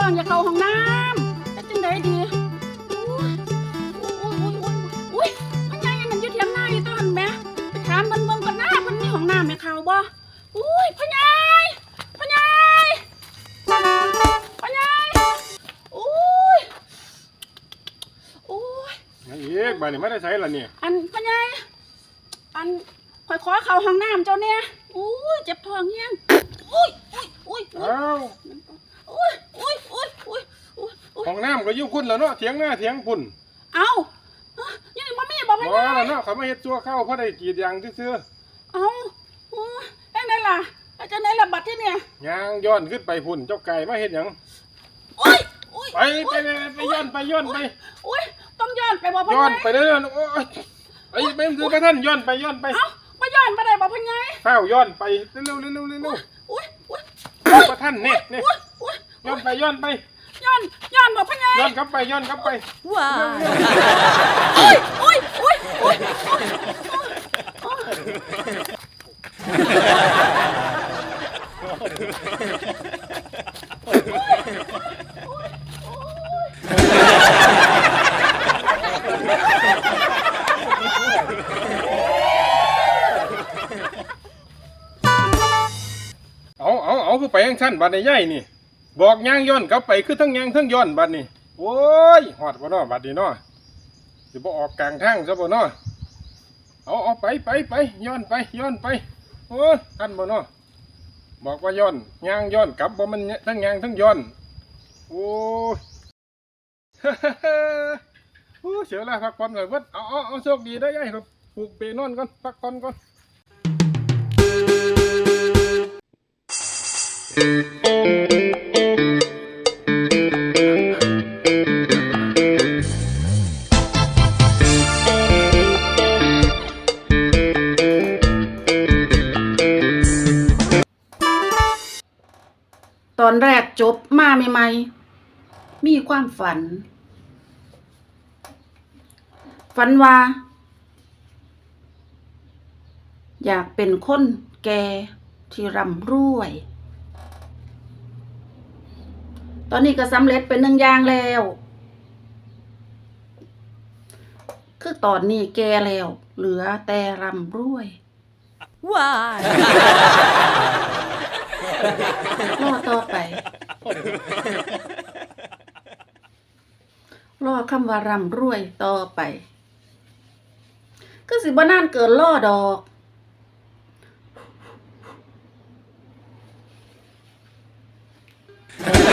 ท้องอยากเข้าห้องน้ำจะจังไดดีอุ้ยอุ้ยอุ้ยอุ้ยอุ้ยมันยังยังมันอยู่เถียงหน้าอยู่ตอนแม่ไปถามเบิ่งเบิ่งก่อนหน้าเพิ่นมีห้องน้ำให้เข้าบ่อุ้ยพ่อใหญ่พ่อใหญ่พ่อใหญ่อุ้ยอุ้ยนั่นอีกบ้านนี่ไม่ได้ใช้ละนี่อันพ่อใหญ่อันข่อยขอเข้าห้องน้ำเจ้าเนี่ยอุ้ยเจ็บท้องยังอุ้ยอุ้ยอุ้ยเอ้า อุ้ยอุ้ยอุ้ยอุ้ยอุ้ยอุ้ยห้องน้ำก็อยู่คุณแล้วเนาะเถียงหน้าเถียงพุ่นเอ้าเอ้ายังบ่มีบ่พ่อบ่ใหญ่แล้วเนาะเขามาเฮ็ดซัวเข้าเพราะได้กรีดยางซื่อเอ้าอุ้ยได้ไงล่ะแล้วจะไหนล่ะบัตรที่เนี่ยๆยางย้อนขึ้นไปพุ่นเจ้าไก่มาเฮ็ดหยังอุ้ยอุ้ยไปไปไปไปย้อนไปย้อนไปอุ้ยต้องย้อนไปบ่พ่อย้อนใหญ่ไปเด้อโอ้ยไปไปซื้อไปท่านย้อนไปย้อนไปเอ้าบ่ย้อนบ่ได้บ่พ่อใหญ่ข้าวย้อนไปเร็วๆเร็วๆเร็วอุ้ยอุ้ยๆไปท่านเนี่ยเนี่ย อุ้ยอุ้ ยย้อนไปย้อนไปย้อนย้อนบ่พ่อใหญ่ย้อนกลับไปย้อนกลับไปอุ้ยอุ้ยอุ้ยอุ้ยเอาเอาเอาคือไปยังชั้นบัดในใหญ่นี่ บอกยางย้อนกลับไปคือทั้งยางทั้งย้อนบัดนี่โอ้ยหอดบ่เนาะบัดนี้เนาะสิบ่ออกกลางทางซะบ่เนาะเอาเอาไปไปไปย้อนไปย้อนไปโอ้ยทันบ่เนาะบอกว่าย้อนยางย้อนกลับบ่มันทั้งยางทั้งย้อนโอ้ยโอ้เสียเวลาพักผ่อนก่อนเบิดเอาเอาเอาโชคดีได้ยายครับปลูกเปนอนก่อนพักผ่อนก่อน ตอนแรกจบมาใหม่ๆมีความฝัน ฝันว่า อยากเป็นคนแก่ที่ร่ำรวย ตอนนี้ก็สำเร็จเป็นหนึ่งอย่างแล้ว คือตอนนี้แก่แล้ว เหลือแต่ร่ำรวย Why? รอต่อไป รอคำว่าร่ำรวยต่อไปก็สิบ่นานเกินรอดอกเ